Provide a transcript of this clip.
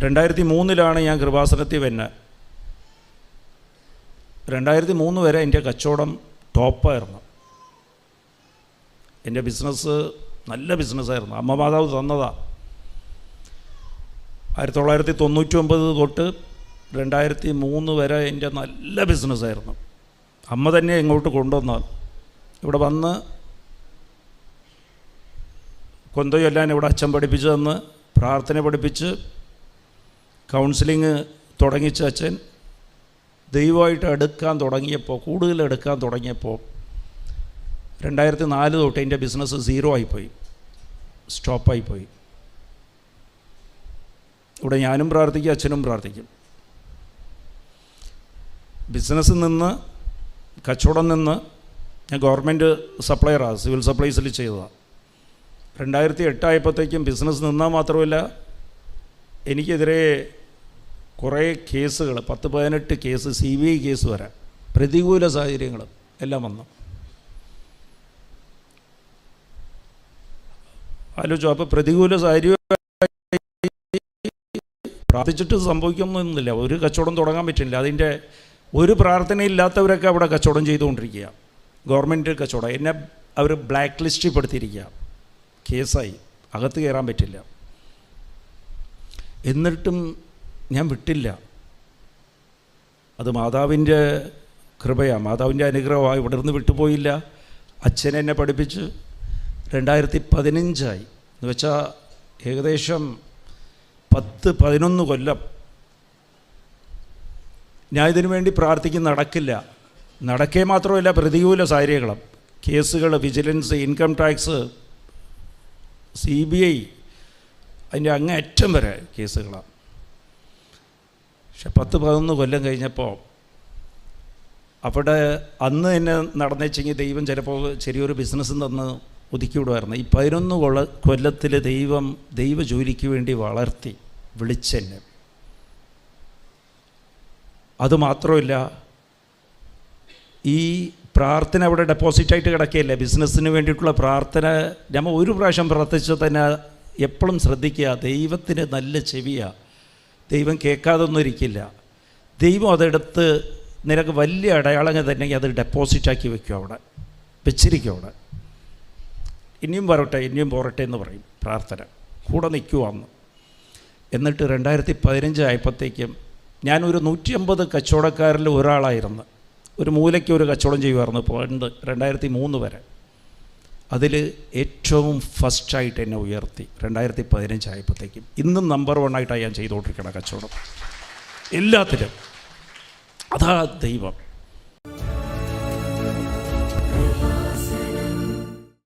രണ്ടായിരത്തി മൂന്നിലാണ് ഞാൻ കൃപാസനത്തിൽ വന്നത് രണ്ടായിരത്തി മൂന്ന് വരെ എന്റെ കച്ചവടം ടോപ്പായിരുന്നു. എന്റെ ബിസിനസ് നല്ല ബിസിനസ്സായിരുന്നു. അമ്മ മാതാവ് തന്നതാ. ആയിരത്തി തൊള്ളായിരത്തി തൊണ്ണൂറ്റി ഒമ്പത് തൊട്ട് രണ്ടായിരത്തി മൂന്ന് വരെ എന്റെ നല്ല ബിസിനസ്സായിരുന്നു. അമ്മ തന്നെ ഇങ്ങോട്ട് കൊണ്ടുവന്നാൽ. ഇവിടെ വന്ന് കൊന്തയെല്ലാം ഇവിടെ അച്ഛൻ പഠിപ്പിച്ചു തന്ന് പ്രാർത്ഥന പഠിപ്പിച്ച് കൗൺസിലിങ് തുടങ്ങിച്ച അച്ഛൻ ദൈവമായിട്ട് എടുക്കാൻ തുടങ്ങിയപ്പോൾ കൂടുതൽ എടുക്കാൻ തുടങ്ങിയപ്പോൾ രണ്ടായിരത്തി നാല് തൊട്ട് എന്റെ ബിസിനസ് സീറോ ആയിപ്പോയി. സ്റ്റോപ്പായിപ്പോയി ഇവിടെ ഞാനും പ്രാർത്ഥിക്കും അച്ഛനും പ്രാർത്ഥിക്കും. ബിസിനസ്സിൽ നിന്ന് കച്ചവടം നിന്ന് ഞാൻ ഗവൺമെന്റ് സപ്ലയറാണ് സിവിൽ സപ്ലൈസിൽ ചെയ്തതാണ് രണ്ടായിരത്തി എട്ടായപ്പോഴത്തേക്കും ബിസിനസ് നിന്നാൽ മാത്രമല്ല എനിക്കെതിരെ കുറേ കേസുകൾ പത്ത് പതിനെട്ട് case C B I case വരാൻ പ്രതികൂല സാഹചര്യങ്ങൾ എല്ലാം വന്നു. ആലോചിച്ചു അപ്പോൾ പ്രതികൂല സാഹചര്യം പ്രാർത്ഥിച്ചിട്ട് സംഭവിക്കുന്നൊന്നുമില്ല ഒരു കച്ചവടം തുടങ്ങാൻ പറ്റില്ല. അതിന്റെ ഒരു പ്രാർത്ഥനയില്ലാത്തവരൊക്കെ അവിടെ കച്ചവടം ചെയ്തുകൊണ്ടിരിക്കുക. ഗവൺമെന്റ് കച്ചവടം എന്നെ അവർ ബ്ലാക്ക് ലിസ്റ്റിൽ പെടുത്തിയിരിക്കുക കേസായി. അകത്ത് കയറാൻ പറ്റില്ല. എന്നിട്ടും ഞാൻ വിട്ടില്ല. അത് മാതാവിന്റെ കൃപയാണ് മാതാവിന്റെ അനുഗ്രഹമായി ഇവിടെ നിന്ന് വിട്ടുപോയില്ല. അച്ഛൻ എന്നെ പഠിപ്പിച്ച് രണ്ടായിരത്തി പതിനഞ്ചായി എന്ന് വെച്ചാൽ ഏകദേശം പത്ത് പതിനൊന്ന് കൊല്ലം. ഞാൻ ഇതിനു വേണ്ടി പ്രാർത്ഥിക്കും. നടക്കില്ല. നടക്കേ മാത്രമല്ല പ്രതികൂല സാഹചര്യങ്ങളും. കേസുകൾ vigilance income tax C B I അതിന്റെ അങ്ങേയറ്റം വരെ കേസുകളാണ് പക്ഷെ പത്ത് പതിനൊന്ന് കൊല്ലം കഴിഞ്ഞപ്പോൾ അവിടെ അന്ന് തന്നെ നടന്നേച്ചെങ്കിൽ ദൈവം ചിലപ്പോൾ ചെറിയൊരു ബിസിനസ് തന്ന് ഒതുക്കി വിടുമായിരുന്നു ഈ പതിനൊന്ന് കൊള്ള കൊല്ലത്തിൽ ദൈവം ദൈവ ജോലിക്ക് വേണ്ടി വളർത്തി വിളിച്ചെന്നെ. അതുമാത്രമല്ല ഈ പ്രാർത്ഥന അവിടെ ഡെപ്പോസിറ്റായിട്ട് കിടക്കുകയല്ലേ ബിസിനസ്സിന് വേണ്ടിയിട്ടുള്ള പ്രാർത്ഥന നമ്മൾ ഒരു പ്രാവശ്യം പ്രാർത്ഥിച്ചാൽ തന്നെ എപ്പോഴും ശ്രദ്ധിക്കുക ദൈവത്തിന് നല്ല ചെവിയാണ് ദൈവം കേൾക്കാതൊന്നും ഇരിക്കില്ല. ദൈവം അതെടുത്ത് നിനക്ക് വലിയ അടയാളങ്ങൾ തന്നെ അത് ഡെപ്പോസിറ്റാക്കി വെക്കും അവിടെ. വെച്ചിരിക്കും അവിടെ. ഇനിയും വരട്ടെ ഇനിയും പോരട്ടെ എന്ന് പറയും പ്രാർത്ഥന. കൂടെ നിൽക്കുവാന്ന് എന്നിട്ട് രണ്ടായിരത്തി പതിനഞ്ച് ആയപ്പോഴത്തേക്കും ഞാനൊരു നൂറ്റി അമ്പത് കച്ചവടക്കാരിൽ ഒരാളായിരുന്നു. ഒരു മൂലയ്ക്ക് ഒരു കച്ചവടം ചെയ്യുമായിരുന്നു. പണ്ട് രണ്ടായിരത്തി മൂന്ന് വരെ. അതിൽ ഏറ്റവും ഫസ്റ്റായിട്ട് എന്നെ ഉയർത്തി. രണ്ടായിരത്തി പതിനഞ്ചായപ്പോഴത്തേക്കും ഇന്നും നമ്പർ വൺ ആയിട്ടാണ് ഞാൻ ചെയ്തുകൊണ്ടിരിക്കണം കച്ചവടം. എല്ലാത്തിലും. അതാ ദൈവം.